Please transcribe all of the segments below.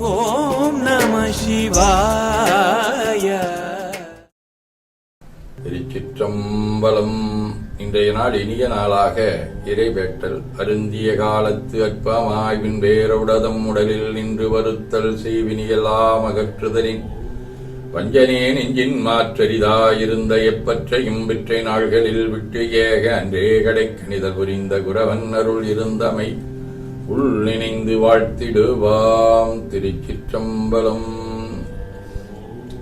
ஓம் நம சிவாய. திருச்சிற்றம்பலம். இன்றைய நாள் இனிய நாளாக இறைவேட்டல். அருந்திய காலத்து அற்பமாய்வின் வேரவுடதம் உடலில் நின்று வருத்தல் செய்வினியெல்லாம் அகற்றுதலின். வஞ்சனே நெஞ்சின் மாற்றரிதாயிருந்த எப்பற்றையும் விற்றை நாள்களில் விட்டு ஏக அன்றே கடைக்கணிதல் புரிந்த குரவன் அருள் இருந்தமை. உள்ளிணைந்து வாழ்த்திடுவாம் திருச்சிற்றம்பலம்.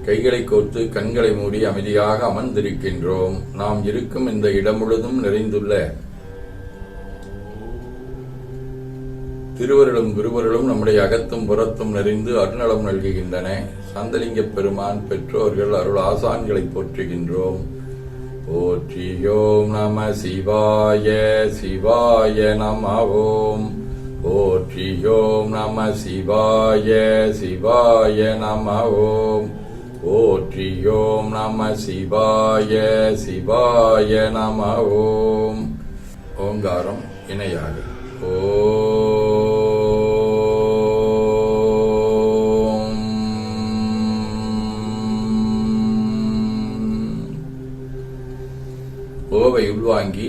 கைகளை கோர்த்து கண்களை மூடி அமைதியாக அமர்ந்திருக்கின்றோம். நாம் இருக்கும் இந்த இடம் முழுதும் நிறைந்துள்ள திருவருளும் குருவருளும் நம்முடைய அகத்தும் புறத்தும் நிறைந்து அருநலம் நல்குகின்றன. சந்தலிங்க பெருமான் பெற்றோர்கள் அருள் ஆசான்களை போற்றுகின்றோம். போற்றியோம் நம சிவாய சிவாய நம ஓம். போற்றி ஓம் நம சிவாய சிவாய நம ஓம் போற்றி ஓம் நம சிவாய சிவாய நம ஓம் ஓங்காரம் இணையாக ஓம் ஓவை உள்வாங்கி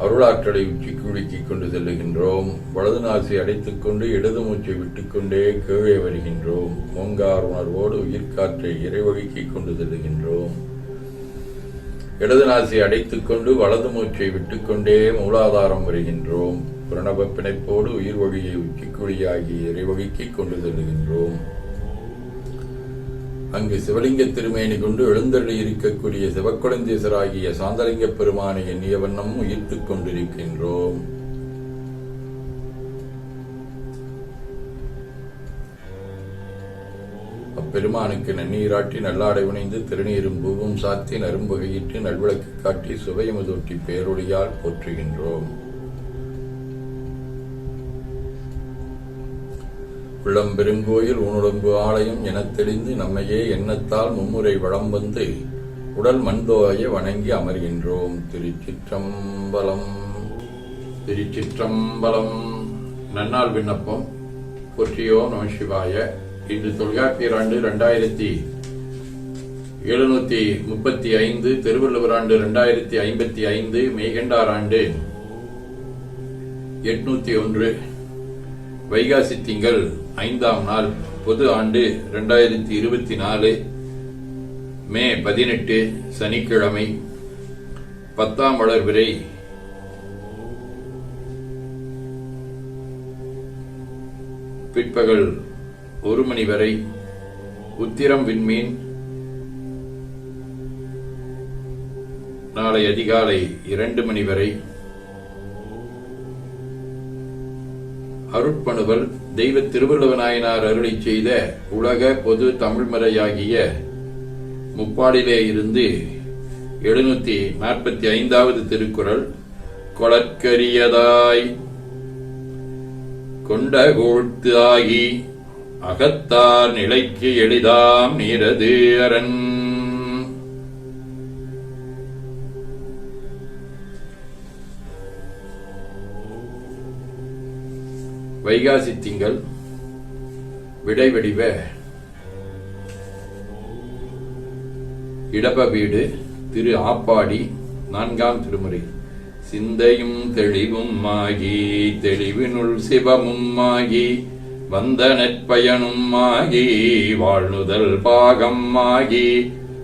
அருளாற்றலை உச்சிக்கு உலுக்கிக் கொண்டு செல்லுகின்றோம். வலது நாசி அடைத்துக் கொண்டு இடது மூச்சை விட்டுக்கொண்டே கீழே வருகின்றோம். ஓங்கார் உணர்வோடு உயிர்காற்றை இறைவழுக்கிக் கொண்டு செல்லுகின்றோம். இடது நாசி அடைத்துக் கொண்டு வலது மூச்சை விட்டுக்கொண்டே மூலாதாரம் வருகின்றோம். பிரணவ பிணைப்போடு உயிர் வழியை உச்சிக்குழியாகி இறைவழுக்கிக் கொண்டு செல்லுகின்றோம். அங்கு சிவலிங்க திருமேனி கொண்டு எழுந்தருளி இருக்கக்கூடிய சிவக்குழந்தேசராகிய சாந்தலிங்க பெருமானை எண்ணிய வண்ணம் உயிர்த்துக் கொண்டிருக்கின்றோம். அப்பெருமானுக்கு நன்னீராட்டி நல்லாடை உணைந்து திருநீரும் பூவும் சாத்தி நரும்புகையிட்டு நல்விளக்கு காட்டி சுவையமுதூட்டி பேரொழியால் போற்றுகின்றோம். விளம்பெருங்கோயில் ஊனுடம்பு ஆலயம் எனத் தெளிந்து நம்மையே எண்ணத்தால் மும்முறை வளம் வந்து உடல் மண்தோய வணங்கி அமர்கின்றோம். திருச்சிற்றம்பலம் திருச்சிற்றம்பலம். நன்னாள் விண்ணப்பம். போற்றியோ நம சிவாய. இன்று தொல்காப்பியர் ஆண்டு இரண்டாயிரத்தி எழுநூத்தி முப்பத்தி ஐந்து திருவள்ளுவர் ஆண்டு இரண்டாயிரத்தி ஐம்பத்தி ஐந்து மெய்கண்டார் ஆண்டு எட்நூத்தி ஒன்று. வைகாசி திங்கள் ஐந்தாம் நாள் பொது ஆண்டு இரண்டாயிரத்தி இருபத்தி நாலு மே பதினெட்டு சனிக்கிழமை பத்தாம் வளர்பிறை பிற்பகல் ஒரு மணி வரை உத்திரம் விண்மீன். நாளை அதிகாலை இரண்டு மணி வரை அருட்பணுவல் தெய்வ திருவள்ளுவநாயனார் அருளை செய்த உலக பொது தமிழ்மறையாகிய முப்பாடிலே இருந்து எழுநூத்தி நாற்பத்தி ஐந்தாவது திருக்குறள் கொளற்கரியதாய் கொண்ட ஆகி அகத்தார் நிலைக்கு எளிதாம் நீரது அரண். வைகாசி திங்கள் விடைவடிவ இடப வீடு திரு ஆப்பாடி நான்காம் திருமுறை. சிந்தையும் தெளிவும் ஆகி தெளிவினுள் சிவமும் ஆகி வந்த நெற்பயனும் ஆகி வாழ்நுதல் பாகம் ஆகி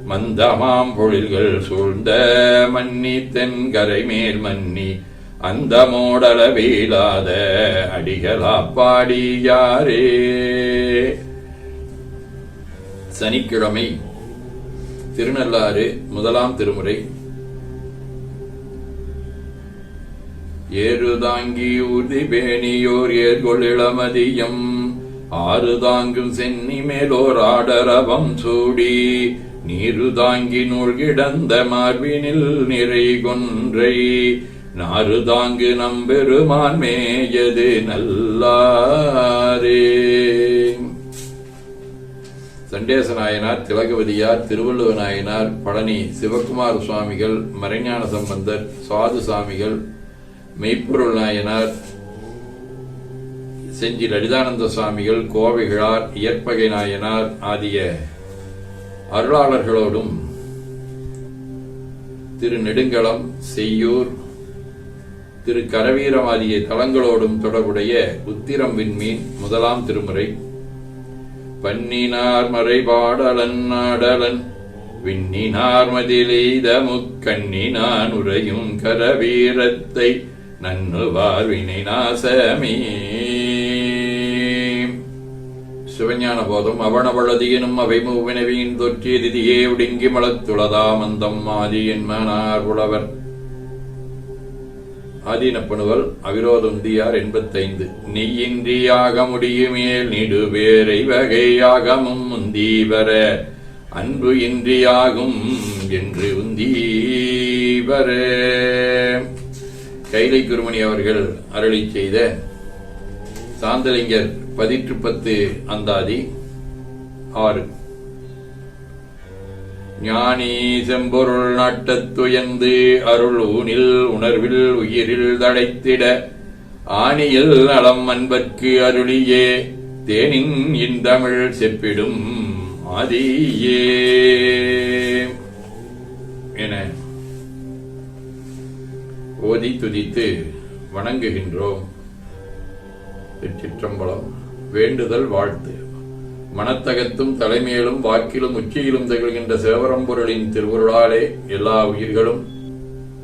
மந்தமாம் பொழில்கள் சூழ்ந்த மன்னி தென்கரை மேல் மன்னி அந்த மோடளவிலாத அடிகளாப்பாடி யாரே சனிக்கிழமை திருநள்ளாறு முதலாம் திருமுறை. ஏறுதாங்கி ஊர்தி பேணியோர் ஏர்கொள் இளமதியம். ஆறு தாங்கும் சென்னி மேலோர் ஆடரவம் சூடி. நீரு தாங்கி நூல் கிடந்த மார்பினில் நிறை கொன்றை. நாறு தாங்கு நம்பெருமான் மேயது நல்லாரே. சண்டேச நாயனார் திலகவதியார் திருவள்ளுவ நாயனார் பழனி சிவகுமார சுவாமிகள் மறைஞான சம்பந்தர் சுவாது சுவாமிகள் மெய்ப்பொருள் நாயனார் செஞ்சி லலிதானந்த சுவாமிகள் கோவைகளார் இயற்பகை நாயனார் ஆகிய அருளாளர்களோடும் திரு நெடுங்களம் செய்யூர் திரு கரவீரம் தலங்களோடும் தொடர்புடைய உத்திரம் விண்மீன் முதலாம் திருமுறை. பன்னினார் மறைபாடலன் நாடலன் விண்ணினார் மதிலெய்த முக்கண்ணினான் உரையும் கரவீரத்தை நன்னுவார் வினை நாசமே. சிவஞான போதும் அவனவளதியனும் அவை மூவினவியின் தொற்றிய திதியே ஒடுங்கி மலத்துளதாமந்தம் ஆதி என்மனார் புலவர் ஆதீனப்பணுவல் அவிரோதம் தியார் எண்பத்தைந்து. நெய்யின்றியாக முடியுமேல் நிடுவேரை வகையாகமும் முந்தீவர அன்பு இன்றியாகும் என்று உந்தீவர. கைலை குருமணி அவர்கள் அருளி செய்த சாந்தலிங்கர் பதிற்று பத்து அந்தாதி ஆறு. ஞானி செம்பொருள் நாட்டத்துயர்ந்து அருள் ஊனில் உணர்வில் உயிரில் தடைத்திட ஆணியில் நலம் அன்பர்க்கு அருளியே தேனின் இந்தமிழ் செப்பிடும் ஆதியே. என ஓதி துதித்து வணங்குகின்றோம். திருச்சிற்றம்பலம் வேண்டுதல் வாழ்த்து. மனத்தகத்தும் தலைமையிலும் வாக்கிலும் உச்சியிலும் திகழ்கின்ற சிவபரம்பொருளின் திருவுருளாலே எல்லா உயிர்களும்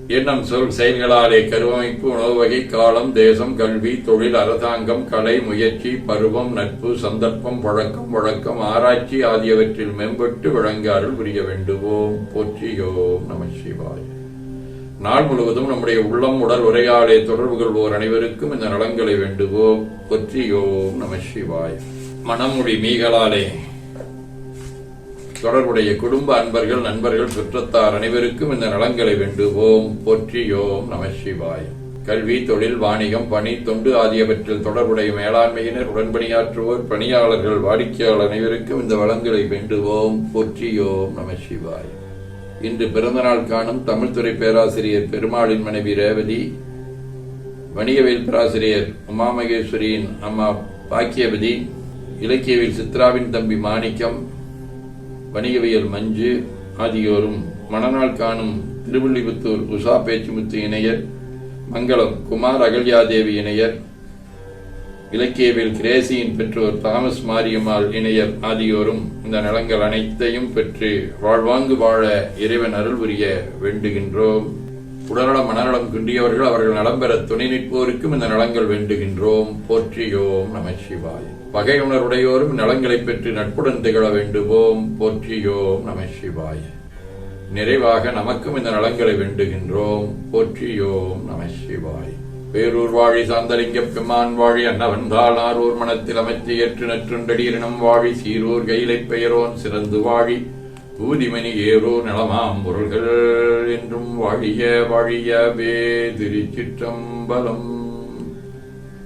எண்ணம் சொல் செயல்களாலே கருவமைப்பு உணவு வகை காலம் தேசம் கல்வி தொழில் அரசாங்கம் கலை முயற்சி பருவம் நட்பு சந்தர்ப்பம் பழக்கம் வழக்கம் ஆராய்ச்சி ஆகியவற்றில் மேம்பட்டு விளங்க அருள் புரிய வேண்டுவோம். போற்றியோம் நம சிவாய். நாள் முழுவதும் நம்முடைய உள்ளம் உடல் உரையாடே தொடர்பு கொள்வோர் அனைவருக்கும் இந்த நலங்களை வேண்டுவோம். பொற்றியோம் நம சிவாய். மனமொழி மீகளாலே. தொடர்புடைய குடும்ப அன்பர்கள் நண்பர்கள் சுற்றத்தார் அனைவருக்கும் இந்த நலங்களை வேண்டுவோம். போற்றியோம் நம சிவாய். கல்வி தொழில் வாணிகம் பணி தொண்டு ஆகியவற்றில் தொடர்புடைய மேலாண்மையினர் உடன்பணியாற்றுவோர் பணியாளர்கள் வாடிக்கையாளர் அனைவருக்கும் இந்த வளங்களை வேண்டுவோம். போற்றியோம் நம சிவாய். இன்று பிறந்தநாள் காணும் தமிழ்துறை பேராசிரியர் பெருமாளின் மனைவி ரேவதி வணிகவியல் பேராசிரியர் உமாமகேஸ்வரியின் அம்மா பாக்கியவதி இலக்கியவில் சித்ராவின் தம்பி மாணிக்கம் வணிகவியல் மஞ்சு ஆகியோரும் மணநாள் காணும் திருவில்லிபுத்தூர் உஷா பேச்சுமுத்து இணையர் மங்களம் குமார் அகல்யாதேவி இணையர் இலக்கியவில் கிரேசியின் பெற்றோர் தாமஸ் மாரியம்மாள் இணையர் ஆகியோரும் இந்த நலங்கள் அனைத்தையும் பெற்று வாழ்வாங்கு வாழ இறைவன் அருள் புரிய வேண்டுகின்றோம். உடல்நலம் மனநலம் குன்றியவர்கள் அவர்கள் நலம் பெற துணை நிற்போருக்கும் இந்த நலங்கள் வேண்டுகின்றோம். போற்றியோம் நம சிவாய். பகை நலங்களை பெற்று நட்புடன் திகழ வேண்டுவோம். போற்றியோம் நம சிவாய். நிறைவாக நமக்கும் இந்த நலங்களை வேண்டுகின்றோம். போற்றியோம் நம சிவாய். பேரூர் வாழி சாந்தலிங்க பெம்மான் வாழி அன்னவன்தாள் ஆரூர் மனத்தில் அமைத்து ஏற்று நற்றுண்டடியினம் வாழி சீரூர் கையிலை பெயரோன் சிறந்து வாழி. ஊதிமணி ஏரோ நலமாம் பொருள்கள் என்றும் வாழிய வாழியவே திருச்சிற்றம்பலம்.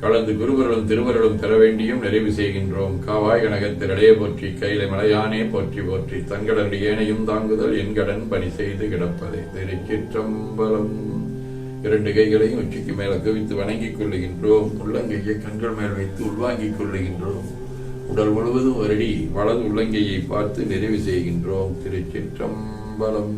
கலந்து குருவர்களும் திருவர்களும் தர வேண்டியும் நிறைவு செய்கின்றோம். காவாய் கனகத்திரடைய போற்றி கையில மலையானே போற்றி போற்றி தங்கடல் ஏனையும் தாங்குதல் என்கடன் பணி செய்து கிடப்பதை. திருச்சிற்றம்பலம். இரண்டு கைகளையும் உச்சிக்கு மேல குவித்து வணங்கிக் கொள்ளுகின்றோம். உள்ளங்கையை கண்கள் மேல் வைத்து உள்வாங்கிக் கொள்ளுகின்றோம். உடல் முழுவதும் வருடி வலது உள்ளங்கையை பார்த்து நிறைவு செய்கின்றோம். திருச்சிற்றம்பலம்.